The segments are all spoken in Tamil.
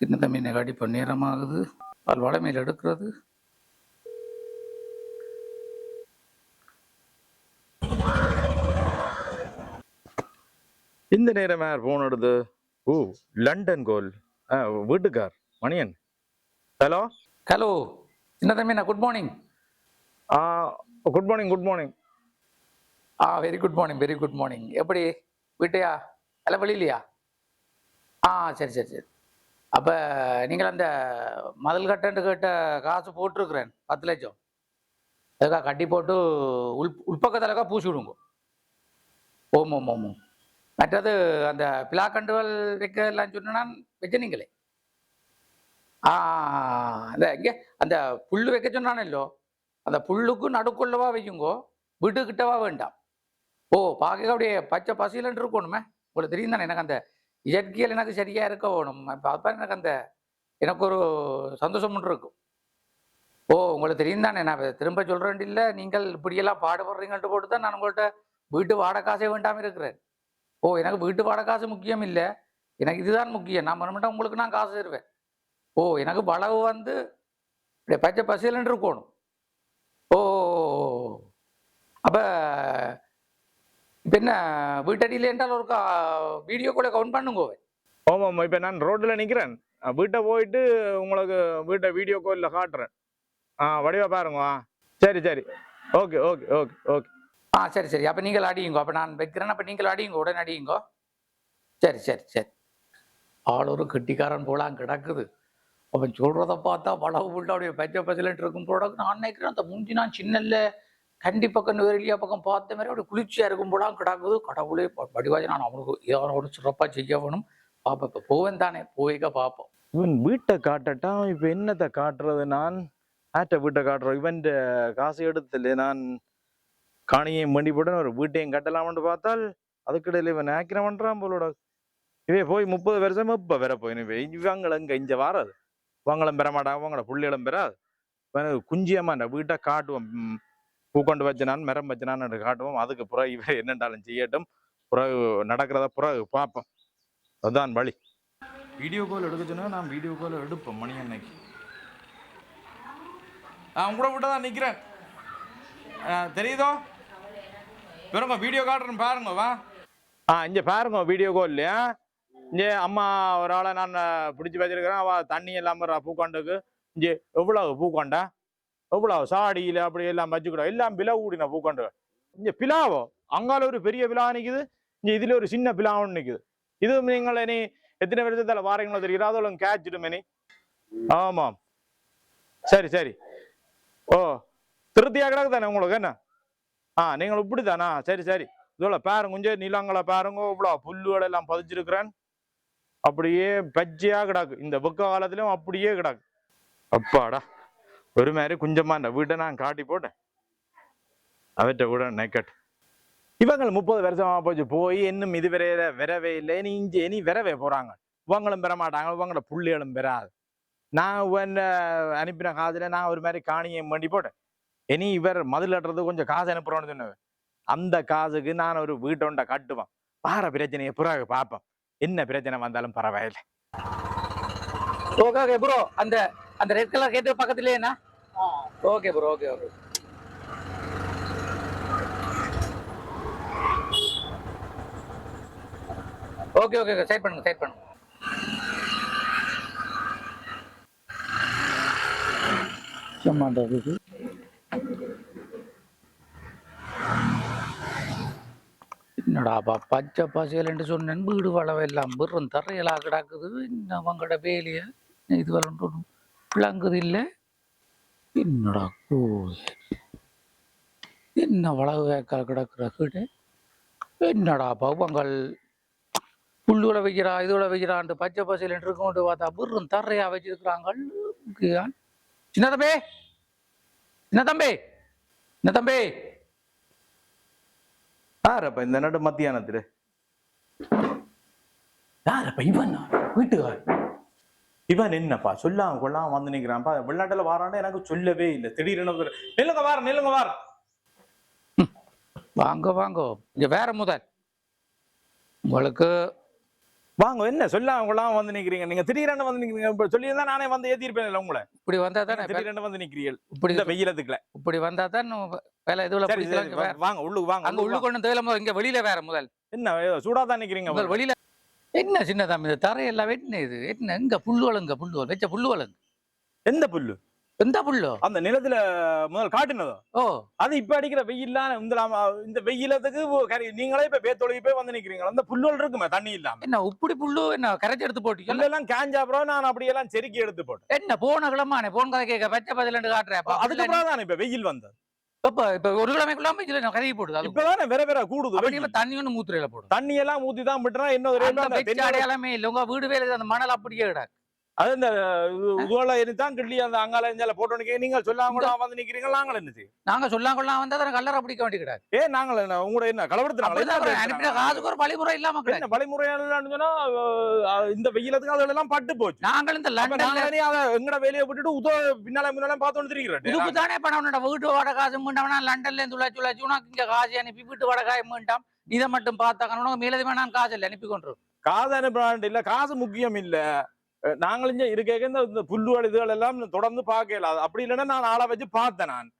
சின்ன தம்பி நெகாடி இப்போ நேரமாகுது. பால் வளமையில் எடுக்கிறது. இந்த நேரம் யார் போன் எடுத்து? ஓ லண்டன் கோல். ஆ வீட்டுக்கார் மணியன். ஹலோ ஹலோ சின்ன தம்பி நான் குட் மார்னிங் ஆ குட் மார்னிங் குட் மார்னிங் ஆ very good morning very good morning எப்படி? வீட்டையா? அல்ல வெளியிலையா ஆ சரி சரி சரி. அப்போ நீங்கள் அந்த முதல் கட்டன்ட்டு கேட்ட காசு போட்டிருக்கிறேன் பத்து லட்சம். அதுக்காக கட்டி போட்டு உள் உள்பக்கத்திலக்கா பூசி விடுங்க. ஓம் ஓம் ஓம் மற்றது அந்த பிளாக்கண்டுகள் வைக்க எல்லாம் சொன்னா வச்சனீங்களே ஆ அந்த இங்கே அந்த புல் வைக்க சொன்னானല്ലോ அந்த புல்லுக்கு நடுக்குள்ளவா வைக்குங்கோ வீட்டுக்கிட்டவா வேண்டாம். ஓ பார்க்க அப்படியே பச்சை பசியிலன்ட்டு இருக்கணுமே. உங்களுக்கு தெரியும் தானே எனக்கு அந்த இயற்கையில் எனக்கு சரியாக இருக்க வேணும். அப்போ அப்போ எனக்கு அந்த எனக்கு ஒரு சந்தோஷம் ஒன்று இருக்கும். ஓ உங்களுக்கு தெரியும் தானே. நான் திரும்ப சொல்கிறேன் இல்லை நீங்கள் இப்படியெல்லாம் பாடுபடுறீங்கன்ட்டு போட்டு தான் நான் உங்கள்கிட்ட வீட்டு வாடகை காசே வேண்டாமல் இருக்கிறேன். ஓ எனக்கு வீட்டு வாடகை காசு முக்கியம் இல்லை. எனக்கு இதுதான் முக்கியம். நான் மறுமட்டும் உங்களுக்கு நான் காசு தருவேன். ஓ எனக்கு வளவு வந்து பச்சை பசிலன்னு இருக்கணும். ஓ. அப்போ இப்போ என்ன வீட்டடியில் என்றால் ஒரு வீடியோ கூட கவுண்ட் பண்ணுங்க. ஆமாம் இப்போ நான் ரோட்டில் நிற்கிறேன் வீட்டை போயிட்டு உங்களுக்கு வீட்டை வீடியோ காலில் காட்டுறேன். ஆ வடிவா பாருங்க. சரி சரி. Okay okay okay okay. ஆ சரி சரி. அப்போ நீங்கள் அடியுங்க. அப்போ நான் வைக்கிறேன். அப்போ நீங்கள் அடியுங்க. உடனே அடியுங்க. சரி சரி சரி. ஆள் ஒரு கெட்டிக்காரன் போலாம் கிடக்குது. அவன் சொல்கிறத பார்த்தா வளவு புள்ள அப்படியே பச்சை பச்சைலன்ட்டு இருக்கும் போல நான் நினைக்கிறேன் அந்த முந்தி நான் சின்னல்ல. கண்டி பக்கம் வெளியா பக்கம் பார்த்த மாதிரி அப்படி குளிர்ச்சியாக இருக்கும் போலாம் கிடக்குது. கடவுளே வடிவாஜி நான் அவனுக்கு ஏதாவது ஒன்று சிறப்பாக செய்ய வேணும். பார்ப்போம் இப்போ போவேன் தானே போய்க்க பார்ப்போம் இவன் வீட்டை காட்டட்டான் இப்போ என்னத்தை காட்டுறது நான்? ஆட்ட வீட்டை காட்டுறோம் இவன் காசு எடுத்துல நான் காணியையும் மண்டி போட்டு ஒரு வீட்டையும் கட்டலாம்னு பார்த்தால் அதுக்கிடையில் இவன் ஆக்கிரம் பண்ணுறான் போலோட. இவே போய் முப்பது வருஷம் இப்போ வேற போய் இவங்களும் இங்கே இங்க வாராது. இவங்களும் பெற மாட்டாங்க இவங்களோட புள்ளிகளும் பெறாது. இவனுக்கு குஞ்சியம்மா வீட்டை காட்டுவோம். பூக்கொண்டு வச்சனான் மரம் வச்சனான்னு காட்டுவோம். அதுக்கு பிறகு இவன் என்னண்டாலும் செய்யட்டும். பிறகு நடக்கிறத பிறகு பார்ப்போம். அதுதான் வழி. வீடியோ கால் எடுக்க நான் வீடியோ கால் எடுப்பேன் மணி அன்னைக்கு. நான் கூட விட்டு தான் நிற்கிறேன் தெரியுதோ? வெறுங்க வீடியோ காட்டுறேன் பாருங்க வா. ஆ இங்கே பாருங்க வீடியோ கால் இல்லையா இங்கே அம்மா ஒரு ஆளை நான் பிடிச்சி வச்சிருக்கிறேன். அவள் தண்ணி எல்லாம் பூக்காண்டுக்கு. இங்கே எவ்வளவு பூக்காண்டா? எவ்வளோ சாடியில் அப்படி எல்லாம் வச்சுக்கூட எல்லாம் பிளா கூடின பூக்கண்டுகள் இங்கே பிலாவோ? அங்கால ஒரு பெரிய பிலா நிற்குது இங்கே இதில் ஒரு சின்ன பிலாவும் நிற்குது இது நீங்கள் இனி எத்தனை வருஷத்துல வாரங்களோ தெரியுது அதோட கேட்சிடும் இனி. ஆமாம் சரி சரி. ஓ திருப்தியாக கிடக்கு தானே உங்களுக்கு? என்ன? ஆ நீங்கள் இப்படி தானா சரி சரி. இதோட பாருங்க கொஞ்சம் நிலங்களை பாருங்க. இவ்வளோ புல்லுகள் எல்லாம் பதிச்சிருக்கிறேன் அப்படியே பச்சையாக கிடக்கு. இந்த வெக்க காலத்திலும் அப்படியே கிடக்கு. அப்பாடா. ஒரு மாதிரி குஞ்சமா இந்த வீட்டை நான் காட்டி போட்டேன். அவற்றை கூட நெக்கட் இவங்க முப்பது வருஷமா போச்சு போய் இன்னும் இதுவரையில விரவே இல்லை. இனி இஞ்சி இனி விரவே போறாங்க. இவங்களும் பெற மாட்டாங்க இவங்களோட புள்ளிகளும் பெறாது. நான் இவன் அனுப்பின காதில் நான் ஒரு மாதிரி காணியை மண்டி போட்டேன். இனி இவர் மதில் கட்டுறது கொஞ்சம் காசு அனுப்புறோன்னு சொன்னவன் அந்த காசுக்கு நான் ஒரு வீட்டோண்ட கட்டுவேன். பார பிரச்சனையை புறாக பார்ப்பேன். என்ன பிரச்சனை வந்தாலும் பரவாயில்லை. ஓகே ப்ரோ அந்த அந்த ரெட் கலர் கேட்டு பக்கத்துலயே என்ன? Okay bro okay okay okay okay okay side பண்ணுங்க சைட் பண்ணுங்க. இது. என்னடா பா பச்சை பசேலன்ட்டு சொன்னேன் வீடு வளவை எல்லாம் வெறும் தரையலா கிடக்குது. இன்னும் அவங்களோட வேலையை இது வளர்ந்து விளங்குது இல்லை? என்னடா என்ன வளவு வேக்கால் கிடக்குற வீடு என்னடா பவங்கள்? புல்லுல வைக்கிறா இதுல வைக்கிறான்ட்டு பச்சை பசேலன்ட்டு இருக்கோன்ட்டு பார்த்தா வெறும் தரையா வச்சிருக்கிறாங்க. சின்ன தம்பி? சின்ன தம்பி? சின்ன தம்பி? யாரப்ப இந்த நடு மத்தியானத்துல? யாரப்ப இவன்? வீட்டுக்கார் இவன் என்னப்பா? சொல்லாம கொள்ளாம வந்து நிக்கிறான்ப்பா. வெளிநாட்டுல வாரான்னு எனக்கு சொல்லவே இல்லை. திடீர்னு நில்லுங்க வார நில்லுங்க வார. வாங்க வாங்க. இங்க வேற முதல். உங்களுக்கு வாங்க என்ன? சொல்லாம கொள்ளாம வந்து நிக்கிறீங்க. நீங்க திடீரென்னு வந்து நிக்கிறீங்க. சொல்லியிருந்தா நானே வந்து ஏத்திருப்பேன் உங்களை. இப்படி வந்தா தானே திடீரென்னு வந்து நிக்கிறீர்கள். இப்படி இந்த வெயிலத்துக்குள்ள இப்படி வந்தா தான் வேலை இதுல வாங்க உள்ளுக்கு வாங்க அங்க உள்ளுக்கு உள்ள கொண்டு தேவை இங்க வெளியில வேற முதல். என்ன சூடா தான் நிக்கிறீங்க வெளியில என்ன சின்ன தம்பி இந்த தரையெல்லாம் என்ன இது? என்ன எங்க புல்லுவலுங்க புல்லுவல் வச்ச புல்லுவலுங்க எந்த புல்லு? எந்த புல்லோ? அந்த நிலத்துல முதல் காட்டுனதோ? ஓ. அது இப்ப அடிக்கிற வெயில்லாம் இந்த இந்த வெயிலத்துக்கு நீங்களே இப்ப பேத்தொழுகி போய் வந்து நிக்கிறீங்க அந்த புல்லுகள் இருக்குமே தண்ணி இல்லாம. என்ன உப்புடி புல்லு என்ன கரைச்சி எடுத்து போட்டீங்க எல்லாம் காஞ்சா அப்புறம் நான் அப்படியெல்லாம் செருக்கி எடுத்து போட்டேன். என்ன போன கிழமானே போன் கதை கேட்க பச்சை பதிலண்டு காட்டுறேன். அதுக்கப்புறம் தான் இப்ப வெயில் வந்தது? இப்ப இப்ப ஒரு கிழமைக்குள்ளாம இதுல கருகி போடுது இப்பதானே வேற வேற கூடுது அப்ப தண்ணி ஒண்ணு மூத்திரையில போடும் தண்ணி எல்லாம் ஊத்தி தான் விட்டுறா இன்னும் அடையாளமே இல்ல உங்க வீடு வேலை அந்த மணல் அப்படியே கிடக்கு. அது இந்த இதுவெல்லாம் இனிதான் கிள்ளி அந்த அங்கால இஞ்சால போட்டோன்னு நீங்க சொல்லாம கூட வந்து நிக்கிறீங்க நாங்கள் என்ன செய்யும் நாங்க சொல்லாம் கொள்ளாம வந்தா அதை கல்லறை பிடிக்க வேண்டி கிடக்கு ஏ நாங்கள் உங்களோட என்ன அப்படிதான் கலவரத்துனால அனுப்பின காசுக்கு ஒரு வழிமுறை இல்லாம சொன்னா அஹ், இந்த வெயிலத்துக்கு அதெல்லாம் பட்டு போச்சு. நாங்கள் இந்த லண்டன்ல எங்கட வேலையை விட்டுட்டு உதோ பின்னால முன்னால பார்த்தோன்னு இதுக்கு தெரிகிறேன் தானே உன்னோட வீட்டு வாடகை காசு மீண்டவனா? லண்டன்ல இருந்து உழைச்சு உழைச்சு உனக்கு இங்க காசு அனுப்பி வீட்டு வாடகை மீண்டாம். இதை மட்டும் பார்த்தாக்க உனக்கு மேலதுமே நான் காசு இல்லை அனுப்பி கொண்டு காசு அனுப்ப இல்ல காசு முக்கியம் இல்ல. அஹ், நாங்கள் இங்க இருக்க இந்த புல்லுகள் இதுகள் எல்லாம் தொடர்ந்து பார்க்கல. அப்படி இல்லைன்னா நான் ஆளை வச்சு பார்த்தேன் நான்.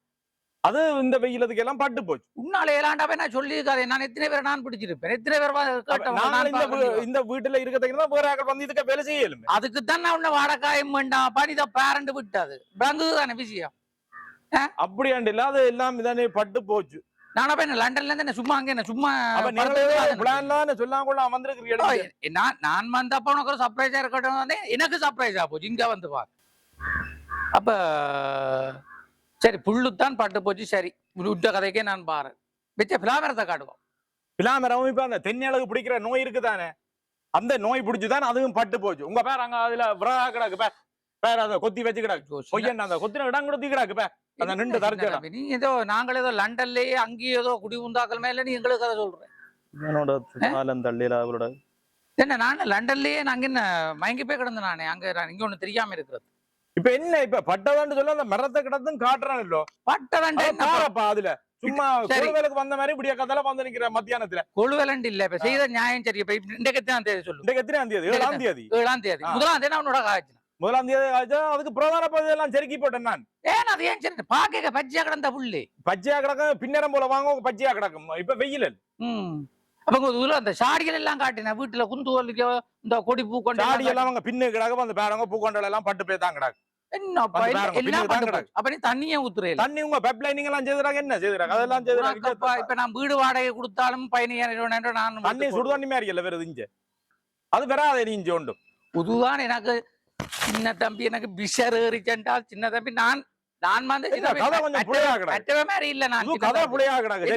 அது இந்த வெயிலத்துக்கு எல்லாம் பட்டு போச்சு. உன்னால ஏலாண்டாவே நான் சொல்லியிருக்காரு நான் எத்தனை பேரை நான் பிடிச்சிருப்பேன்? எத்தனை பேர் இந்த வீட்டுல இருக்கிறதுக்கு தான் வேற ஆக்கள் வந்து இதுக்கு வேலை செய்யலுமே. அதுக்கு தான் நான் உன்னை வாடகாயம் வேண்டாம் பனித பேரண்ட் விட்டது. பங்கு தானே விஷயம். அப்படியாண்டு இல்ல அது எல்லாம் இதானே பட்டு போச்சு. நானா போய் என்ன லண்டன்ல இருந்து என்ன சும்மா அங்க என்ன சும்மா அப்ப படுத்துட்டு நீங்களே உட்கார்ந்து பிளான்ல சொல்லாம எ- நான் நான் வந்தப்ப உனக்கு ஒரு சர்ப்ரைஸா இருக்கட்டும் வந்து எனக்கு சர்ப்ரைஸா போச்சு. இங்க வந்து பார். அப்ப சரி புல்லுத்தான் பட்டு போச்சு. சரி விட்ட கதைக்கே நான் பாரு மிச்ச பிளாமரத்தை காட்டுவோம். பிலாமரம் இப்ப அந்த தென்னியளவு பிடிக்கிற நோய் இருக்குதானே? அந்த நோய் பிடிச்சுதான் அதுவும் பட்டு போச்சு. உங்க பேர் அங்க அதுல விரகா கிடக்கு பேர். பேர் அதை கொத்தி வச்சு கிடக்கு பொய்யன் அந்த கொத்தின இடம் கொடுத்தி கிடக்கு பேர். அந்த நின்று என்ன தரிச்ச சின்ன தம்பி, நீ ஏதோ நாங்கள் ஏதோ லண்டன்லயே அங்கேயே ஏதோ குடி உண்டாக்கல் மேல நீ எங்களுக்கு அதை சொல்றேன் என்னோட தள்ளில அவரோட என்ன நான் லண்டன்லயே நாங்க என்ன மயங்கி போய் கிடந்தேன் நானே அங்க இங்க ஒண்ணு தெரியாம இருக்கிறது. இப்ப என்ன இப்ப பட்டதான்னு சொல்ல அந்த மரத்தை கிடந்தும் காட்டுறான் இல்லோ பட்ட வேண்டாம் என்ன பாருப்பா அதுல. சும்மா சரி. வேலைக்கு வந்த மாதிரி இப்படியா கதால வந்து நிக்கிற மத்தியானத்துல. கொழுவலண்டு இல்ல இப்ப செய்த நியாயம் சரி இப்ப இன்றைக்கு தான் தேதி சொல்லு. இன்றைக்கு எத்தனை தேதி? ஏழாம் தேதி. ஏழாம் தேதி. ஆ. முதலாம் தேதி நான் உன்னோட காய்ச்சி முதலாம் தேதி அதுக்கு பிரதான பகுதி எல்லாம் செருக்கி போட்டேன் நான். ஏன் அது ஏன் சரி பாக்க பச்சையா கிடந்த புல்லு. பச்சையா கிடக்கும் பின்னரம் போல வாங்க பச்சையா கிடக்கும். இப்ப வெயில். ம். அப்ப ஊர்ல அந்த சாடிகள் எல்லாம் காட்டின வீட்டுல குந்து இந்த கொடி பூ கொண்டு சாடி எல்லாம் அவங்க பின்னு கிடக்கும். அந்த பேரங்க பூக்கொண்டல் எல்லாம் பட்டு போய் தான் கிடக்கு. போச்சு. அப்ப நீ தண்ணியே ஊத்துறே தண்ணி உங்க பெப் லைனிங் எல்லாம் செய்துறாங்க. என்ன செய்துறாங்க? அதெல்லாம் செய்துறாங்க. இப்ப நான் வீடு வாடகை கொடுத்தாலும் பதினையாயிரம் நான் தண்ணி எடுத்து சுடு தண்ணி மாதிரி இல்ல வருது இங்க அது வராது நீ இங்க உண்டு புதுதான் எனக்கு சின்ன தம்பி எனக்கு பிஷர் ஏறிச்சண்டா சின்ன தம்பி நான் நான் மாதிரி இல்ல நான் கதை. புள்ளையா கிடக்கு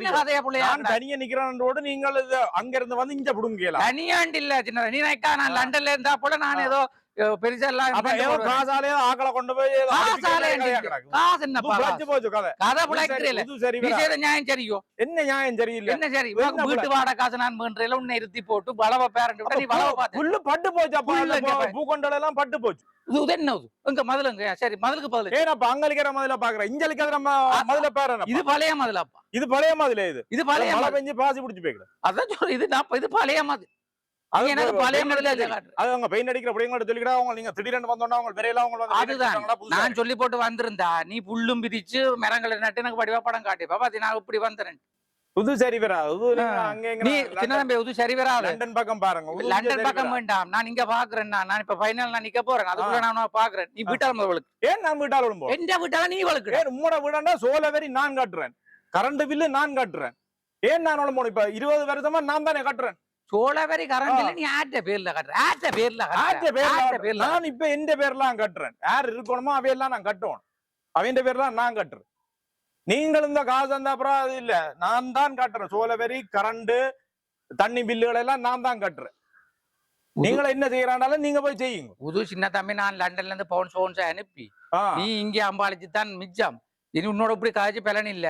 தனியா நிக்கிறேன்றோடு நீங்கள் அங்க இருந்து வந்து இங்க புடுங்கலாம் தனியாண்டு இல்ல சின்ன நீ நான். லண்டன்ல இருந்தா போல நான். ஏதோ புழைக்கிறே சரி, இது சரி நீ வராது. செய்த நியாயம் சரியோ என்ன நியாயம் சரியில்லை என்ன சரி வீட்டு வாடகை காசு நான் பண்றேன் உன்னை இருத்தி போட்டு வளவ பேரண்ட் நீ வளவ பார்த்த புல்லு பட்டு போச்சு அப்ப. பூக்கொண்டல் எல்லாம் பட்டு போச்சு இது இது என்ன இது? இங்க சரி மதுளுக்கு பதில் ஏன் அப்ப அங்க இருக்கிற மதுல பாக்குறேன் இங்க இருக்கிற நம்ம மதுல பாரு இது பழைய மதுளப்பா இது பழைய மதுல இது இது பழைய மழை. பெஞ்சு பாசி பிடிச்சு போய்க்கிடு அதான் சொல்றேன் இது நான் இது பழைய மது அது நீ எனக்கு பழைய அது. அவங்க பெயிண்ட் அடிக்கிற அப்படிங்கிற சொல்லிக்கிட்டா அவங்க நீங்க திடீர்னு வந்தோம்னா அவங்க விரையில அவங்க அதுதான். நான் சொல்லி போட்டு வந்திருந்தா நீ புல்லும் பிரிச்சு மரங்களை நட்டு எனக்கு வடிவா படம் காட்டிப்பா பாத்தி நான் இப்படி வந்தேன் புது சரி லண்டன் பக்கம் பாருங்க லண்டன் பக்கம். வேண்டாம். நான் இங்க பாக்குறேன் நான். இப்ப ஃபைனல் நான் நிக்க போறேன். அதுக்குள்ள நான் பாக்குறேன். நீ வீட்டால் முதலுக்கு ஏன் நான் வீட்டால் விடும்போ எந்த வீட்டால நீ வளர்க்குற ஏன் உம்மோட வீடாண்டா சோல நான் கட்டுறேன். கரண்ட் பில்லு நான் கட்டுறேன். ஏன் நான் விளம்பணும் இப்ப இருபது வருஷமா நான் தானே கட்டுறேன். சோழவரி கரண்ட் நீ ஆட்ட பேர்ல கட்டுற. ஆட்ட பேர்ல. ஆட்ட பேர்ல நான் இப்ப எந்த பேர்லாம் கட்டுறேன். யார் இருக்கணுமோ அவையெல்லாம் நான் கட்டுவேன். அவன் பேர்லாம் நான் கட்டுறேன். நீங்கள் இந்த காசு அந்த அப்புறம் அது இல்ல. நான் தான் கட்டுறேன். சோலவரி கரண்ட் தண்ணி பில்லுகள் எல்லாம் நான் தான் கட்டுறேன். நீங்கள என்ன செய்யறாண்டாலும் நீங்க போய் செய்யுங்க. புது சின்ன தம்பி நான் லண்டன்ல இருந்து பவுன் சோன்ஸ் அனுப்பி. நீ இங்க அம்பாளிச்சு தான் மிச்சம். இனி உன்னோட இப்படி காய்ச்சி பலன் இல்ல.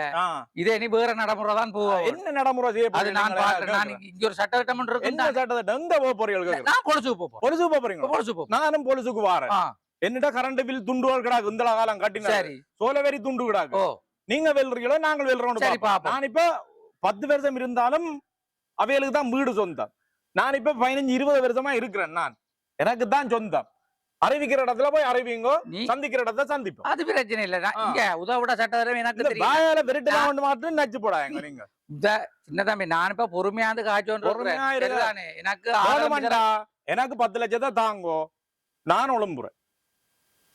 இதே நீ வேற நடைமுறை தான் போவோம் என்ன பாக்குறேன் நான் போறீங்க இங்க ஒரு சட்ட திட்டம் என்ன சட்டத்தை எங்க போக போறீங்க நான் கொலுசு போப்போம் பொலிசு போறீங்க கொலுசு போப்போம் நானும் பொலிசுக்கு வாரேன் ஆ, என்னட்ட கரண்ட் பில் துண்டுகள் கிடாக்கு இந்த காலம் கட்டின சரி சோலவரி துண்டு கிடாக்கு நீங்க வெல்றீங்களோ நாங்கள் வெல்றோம் சரி பாப்போம் நான் இப்ப பத்து வருஷம் இருந்தாலும் அவைகளுக்கு தான் வீடு சொந்தம் நான் இப்ப பதினஞ்சு இருபது வருஷமா இருக்கிறேன் நான் எனக்கு தான் சொந்தம் அறிவிக்கிற இடத்துல போய் அறிவிங்கோ சந்திக்கிற இடத்துல சந்திப்போம். அது பிரச்சனை இல்ல. இங்க உதவிட சட்டத்தரம் எனக்கு தெரியும். ஒன்று மாட்டும் நச்சு போடாங்க நீங்க. இந்த சின்ன தம்பி நான் இப்ப பொறுமையாந்து காய்ச்சோன்னு எனக்கு எனக்கு பத்து லட்சத்தை தாங்கோ. நான் உழம்புறேன்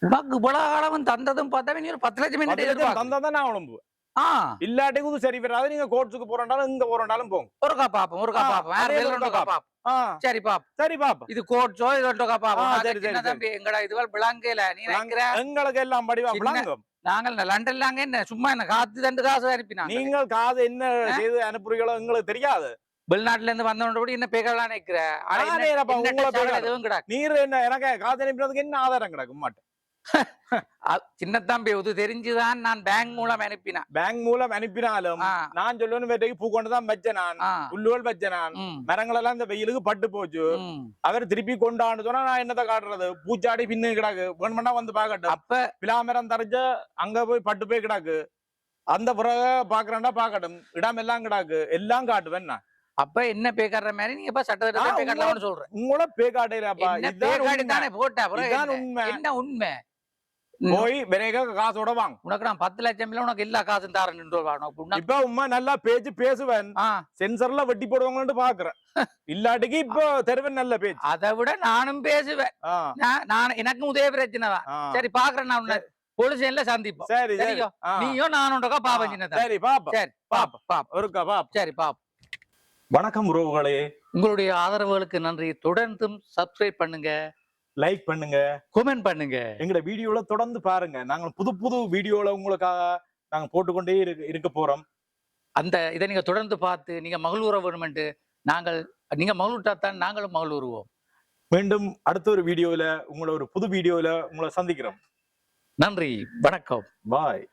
உனக்கு இவ்வளவு காலம் தந்ததும் பார்த்தா நீ ஒரு பத்து லட்சம் பத்து என்ன லட்சம் எதிர்பார்க்க தந்தா தான் நான் உழம்புவேன் ஆ. இல்லாட்டி இது சரி வராது நீங்க கோர்ட்ஸுக்கு போறனாலும் இங்க போறனாலும் போங்க. ஒருக்கா பாப்போம் ஒருக்கா பாப்போம். வேற ஒருக்கா பாப்போம். சரி பாப்போம். சரி பாப்பா இது கோட்ஸோ இது ஒருக்கா பாப்போம். சரி, சரி, தம்பி எங்கடா இதுவரை விளங்கல நீ எங்களுக்கு எல்லாம் படிவா விளங்கும். நாங்கள் லண்டன்ல அங்க என்ன சும்மா என்ன காத்து தண்டு காசு அனுப்பினாங்க. நீங்கள் காது என்ன செய்து அனுப்புறீங்களோ எங்களுக்கு தெரியாது. வெளிநாட்டுல இருந்து கூட என்ன. எதுவும் நீர் என்ன எனக்கு அனுப்பினதுக்கு என்ன ஆதாரம் மாட்டேன் சின்ன தம்பி இது தெரிஞ்சுதான் நான் பேங்க் மூலம் அனுப்பினேன். பேங்க் மூலம் அனுப்பினாலும் நான் சொல்லுவேன் வேட்டைக்கு பூ கொண்டு தான் வச்சேன் நான். புல்லுவல் வச்சேன் நான். மரங்கள் எல்லாம் இந்த வெயிலுக்கு பட்டு போச்சு. அவர் திருப்பி கொண்டான்னு சொன்னா நான் என்னத்த காட்டுறது? பூச்சாடி பின்னு கிடாக்கு. வேணுமெண்டா வந்து பாக்கட்டும் அப்ப பிலாமரம் தரைஞ்ச அங்க போய் பட்டு போய் கிடாக்கு. அந்த பிறகு பாக்குறேன்டா பாக்கட்டும் இடம் எல்லாம் கிடாக்கு. எல்லாம் காட்டுவேன் நான். அப்ப என்ன பேக்காடுற மாதிரி நீங்க இப்ப ஆ, சட்டத்தை பேக்காடலாம்னு சொல்றேன் உங்களோட என்ன? உண்மை. என்ன உண்மை? போய் விரைக காசோட வாங்க. உனக்கு நான் பத்து லட்சம் இல்ல உனக்கு எல்லா காசும் தாரேன் இப்ப உண்மை நல்லா பேச்சு பேசுவேன். சென்சர்ல வெட்டி போடுவாங்கன்னு பாக்குறேன். இல்லாட்டிக்கு இப்போ தெருவன் நல்ல பேச்சு. அதை விட நானும் பேசுவேன். நான் எனக்கும் உதய பிரச்சனை தான். சரி பாக்குறேன் நான் உன்னை. பொலிசன்ல சந்திப்போம். சரி நீயும் நானும் பாப்பேன் ஆ, சின்ன தம்பி. சரி பாப்பா சரி பாப்போம். பாப்போம் ஒருக்கா பாப்பா சரி பாப்போம். வணக்கம் உறவுகளே. உங்களுடைய ஆதரவுகளுக்கு நன்றி தொடர்ந்தும் சப்ஸ்கிரைப் பண்ணுங்க. லைக் பண்ணுங்க. கமெண்ட் பண்ணுங்க. எங்கட வீடியோல தொடர்ந்து பாருங்க. நாங்க புது புது வீடியோல உங்களுக்காக நாங்க போட்டுக்கொண்டே இருக்க இருக்க போறோம். அந்த இதை நீங்க தொடர்ந்து பார்த்து நீங்க மகிழ்வுற வேணுமென்று நாங்கள் நீங்க மகிழ்வுட்டாத்தான் நாங்களும் மகிழ்வுறுவோம் மீண்டும் அடுத்த ஒரு வீடியோல உங்களை ஒரு புது வீடியோல உங்களை சந்திக்கிறோம். நன்றி. வணக்கம். பாய்